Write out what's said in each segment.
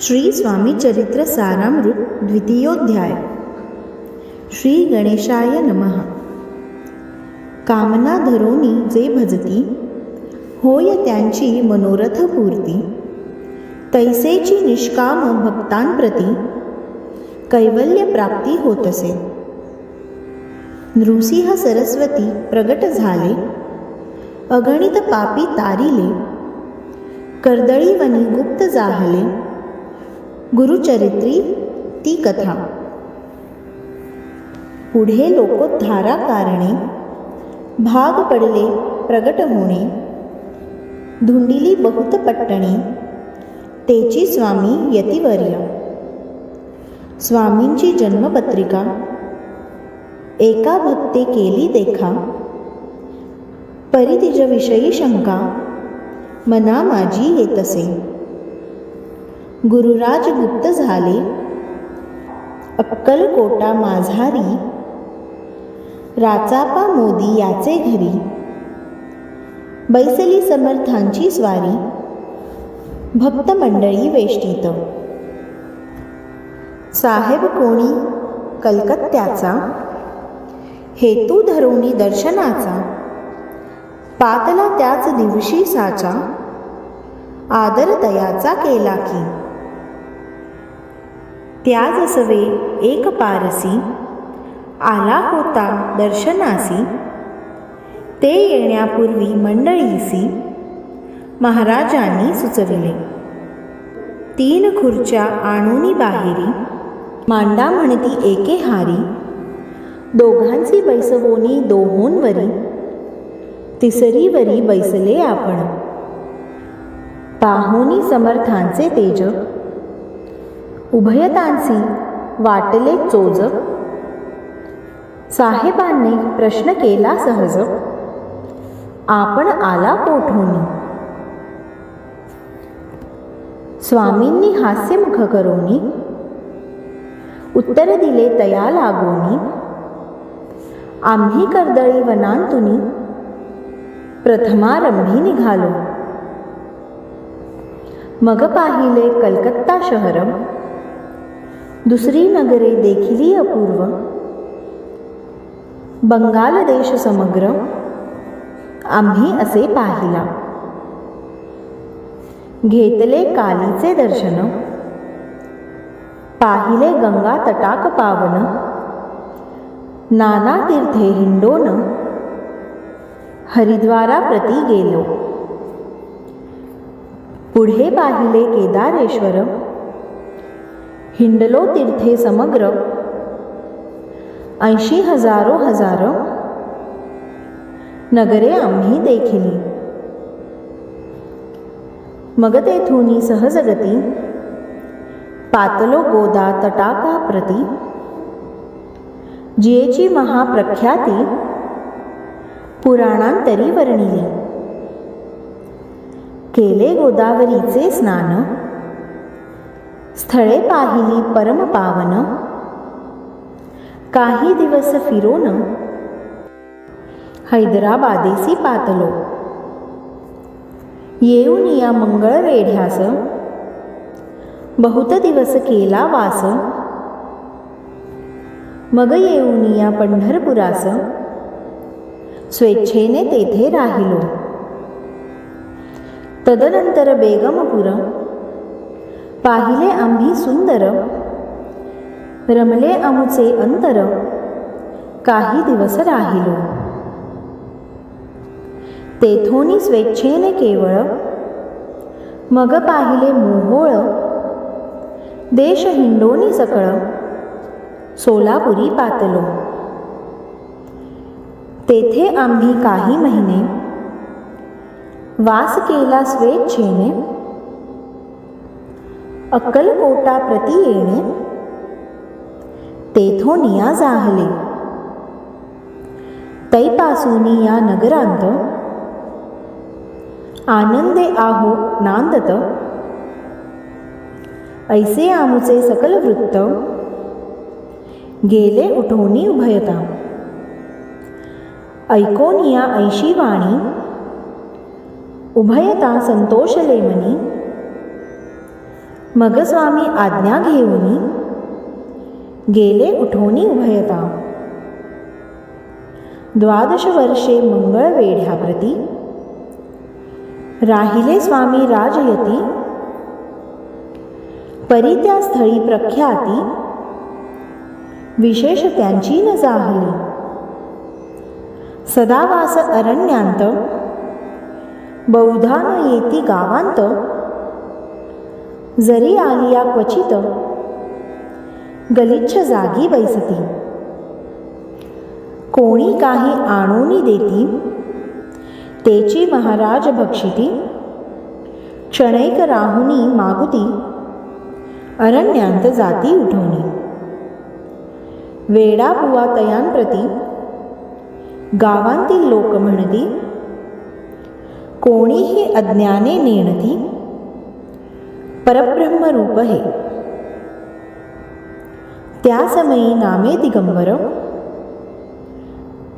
श्री स्वामी चरित्र सारामृत द्वितीयोध्याय। श्री गणेशाय नमः। कामना धरोनी जे भजती होय त्यांची मनोरथ पूर्ती तैसेची निष्काम भक्तांप्रती कैवल्य प्राप्ती होत असे नृसिंह सरस्वती प्रगट झाले अगणित पापी तारिले कर्दळीवनी गुप्त जाहले गुरुचरित्री ती कथा. पुढे लोकोद्धारा कारणे भाग पडले प्रगट होणे. धुंडिली बहुत पट्टणे तेची स्वामी यतिवर्य. स्वामींची जन्मपत्रिका एका भक्ते केली देखा. परितिजविषयी शंका मना माझी येतसे. गुरुराज गुप्त झाले. अक्कलकोटा माझारी. राचापा मोदी याचे घरी. बैसली समर्थांची स्वारी. भक्त मंडळी वेष्टीत. साहेब कोणी? कलकत्त्याचा. हेतू धरोनी दर्शनाचा. पातला त्याच दिवशी साचा. आदरदयाचा केला की. त्याज असवे एक पारसी. आला होता दर्शनासी. ते येण्यापूर्वी मंडळीसी. महाराजांनी सुचविले. तीन खुर्च्या आणूनी बाहेरी. मांडा म्हणती एके हारी. दोघांची बैसवोनी दोहोंवरी तिसरीवरी बैसले आपण. पाहुनी समर्थांचे तेज. उभयतांसी वाटले चोज. साहेबांनी प्रश्न केला सहज. आपण आला कोठून? स्वामींनी हास्यमुख करोनी उत्तर दिले तया लागोनी. आम्ही कर्दळी वनांतुनी प्रथमारंभी निघालो. मग पाहिले कलकत्ता शहरम दुसरी नगरे देखिली अपूर्व. बंगाल देश समग्र. आम्ही असे पाहिला. घेतले कालीचे दर्शन. पाहिले गंगा तटाक पावन. नाना तीर्थे हिंडोन. हरिद्वारा प्रती गेलो. पुढे पाहिले केदारेश्वर. हिंडलो तीर्थे समग्र. ऐंशी हजारो हजार. नगरे आम्ही देखिली. मग तेथुनी सहजगती. पातलो गोदा तटाका प्रती. जियेची महाप्रख्याती. पुराणांतरी वर्णिली. केले गोदावरीचे स्नान. स्थळे पाहिली परमपावन काही दिवस फिरोन हैदराबादेसी पातलो. येऊन या मंगळ वेढ्यास. बहुत दिवस केला वास. मग येऊन या पंढरपुरास. स्वेच्छेने तेथे राहिलो. तदनंतर बेगमपुर पाहिले आम्ही सुंदर. रमले आमुचे अंतर काही दिवस राहिलो. तेथोनी स्वेच्छेने केवळ मग पाहिले मोहोळ देश हिंडोनी सकळ सोलापुरी पातलो. तेथे आम्ही काही महिने वास केला स्वेच्छेने अक्कलकोटा प्रती येणे. तेथोनिया जाहले. तैपासूनी या नगरांत आनंदे आहो नांदत. ऐसे आमुचे सकल वृत्त. गेले उठोनी उभयता. ऐकोनिया ऐशी वाणी. उभयता संतोषले मनी मग स्वामी आज्ञा घेऊनी गेले उठोनी उभयता. द्वादश वर्षे मंगळवेढ्याप्रती राहिले स्वामी राजयती. परी त्या स्थळी प्रख्याती. विशेष त्यांची न जाहली. सदावास अरण्यांत बौधान येती गावांत जरी आली या क्वचित गलिच्छ जागी बैसती. कोणी काही आणूनी देती तेची महाराज भक्षिती क्षणैक राहुनी मागुती अरण्यांत जाती उठवणी. वेडा बुवा तयांप्रती गावांतील लोक म्हणती कोणीही अज्ञाने नेणती परब्रह्म रूप हे त्या समयी नामे दिगंबर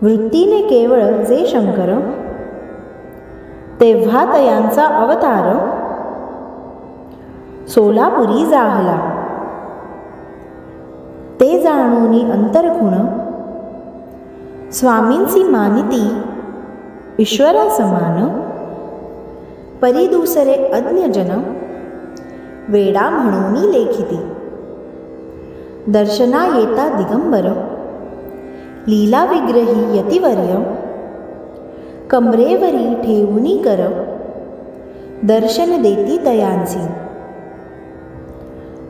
वृत्तीने केवळ जे शंकर तेव्हा तयांचा अवतार सोलापुरी जाहला. ते जाणूनी अंतरखुण स्वामींची मानिती ईश्वरा समान परी दुसरे अज्ञजन वेडा म्हणून लेखिती. दर्शना येता दिगंबर. लीला विग्रही यतिवर्य. कमरेवरी ठेवणी कर. दर्शन देती दयांसी.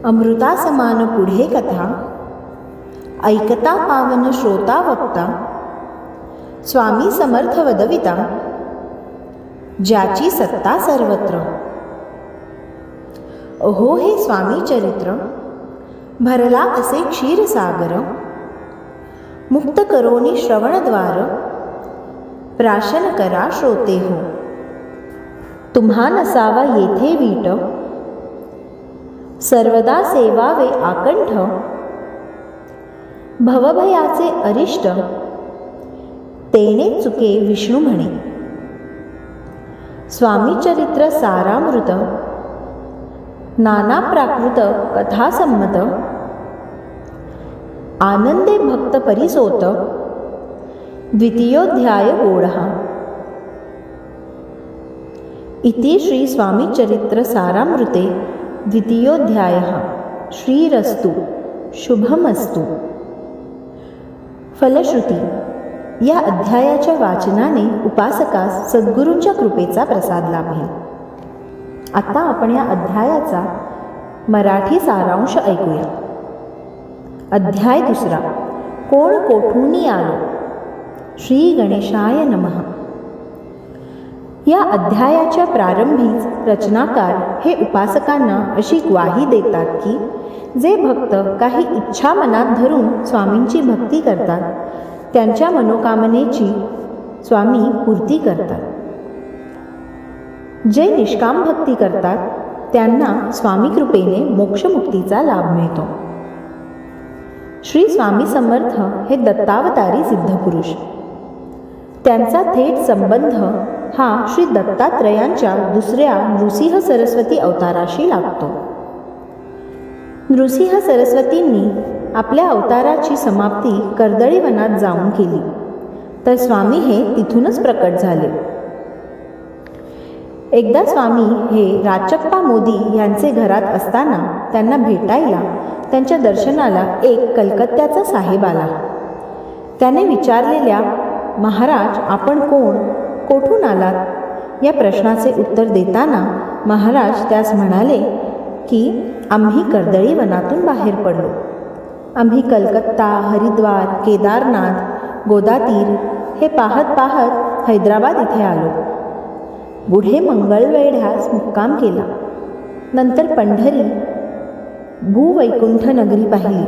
अमृता समान पुढे कथा. ऐकता पावन श्रोता वक्ता. स्वामी समर्थ वदविता. ज्याची सत्ता सर्वत्र. अहो हे स्वामी चरित्र. भरला असे क्षीरसागर. मुक्त करोनी श्रवणद्वार. प्राशन करा श्रोते हो तुम्हा नसावा येथे वीट. सर्वदा सेवावे आकंठ. भवभयाचे अरिष्ट. तेने चुके विष्णू म्हणे. स्वामीचरित्र सारामृत. नाना प्राकृत कथासंमत. आनंदे भक्त परिसोत. द्वितीयोध्याय गोढा इति श्री स्वामीचरित्र सारामृते द्वितीयोध्यायः. श्रीरस्तु. शुभमस्तु. फलश्रुती. या अध्यायाच्या वाचनाने उपासकास सद्गुरूंच्या कृपेचा प्रसाद लाभेल. आता आपण या अध्यायाचा मराठी सारांश ऐकूया. अध्याय दुसरा. कोण कोठूनी आलो? श्री गणेशाय नमः. या अध्यायाच्या प्रारंभीच रचनाकार हे उपासकांना अशी ग्वाही देतात की जे भक्त काही इच्छा मनात धरून स्वामींची भक्ती करतात त्यांच्या मनोकामनेची स्वामी पूर्ती करतात. जे निष्काम भक्ती करतात त्यांना स्वामी कृपेने मोक्षमुक्तीचा लाभ मिळतो. श्री स्वामी समर्थ हे दत्तावतारी सिद्धपुरुष. त्यांचा थेट संबंध हा श्री दत्तात्रयांच्या दुसऱ्या नृसिंह सरस्वती अवताराशी लागतो नृसिंह सरस्वतींनी आपल्या अवताराची समाप्ती कर्दळीवनात जाऊन केली. तर स्वामी हे तिथूनच प्रकट झाले. एकदा स्वामी हे राचप्पा मोदी यांचे घरात असताना त्यांना भेटायला त्यांच्या दर्शनाला एक कलकत्त्याचा साहेब आला. त्याने विचारलेल्या महाराज आपण कोण? कोठून आलात? या प्रश्नाचे उत्तर देताना महाराज त्यास म्हणाले की आम्ही कर्दळी वनातून बाहेर पडलो. आम्ही कलकत्ता हरिद्वार केदारनाथ गोदातीर हे पाहत पाहत हैदराबाद इथे आलो. पुढे मंगळवेढ्यास मुक्काम केला. नंतर पंढरी भूवैकुंठ नगरी पाहिली.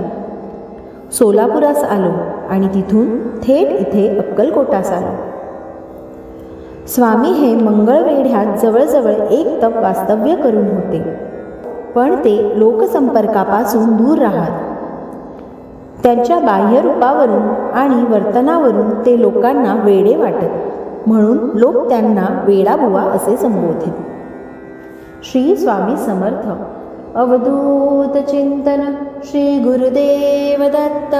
सोलापुरास आलो आणि तिथून थेट इथे अक्कलकोटास आलो. स्वामी हे मंगळवेढ्यात जवळजवळ एक तप वास्तव्य करून होते. पण ते लोकसंपर्कापासून दूर राहत. त्यांच्या बाह्यरूपावरून आणि वर्तनावरून ते लोकांना वेडे वाटत. म्हणून लोक त्यांना वेळाबुवा असे संबोधित. श्री स्वामी समर्थ. अवधूत चिंतन. श्री गुरुदेव दत्त.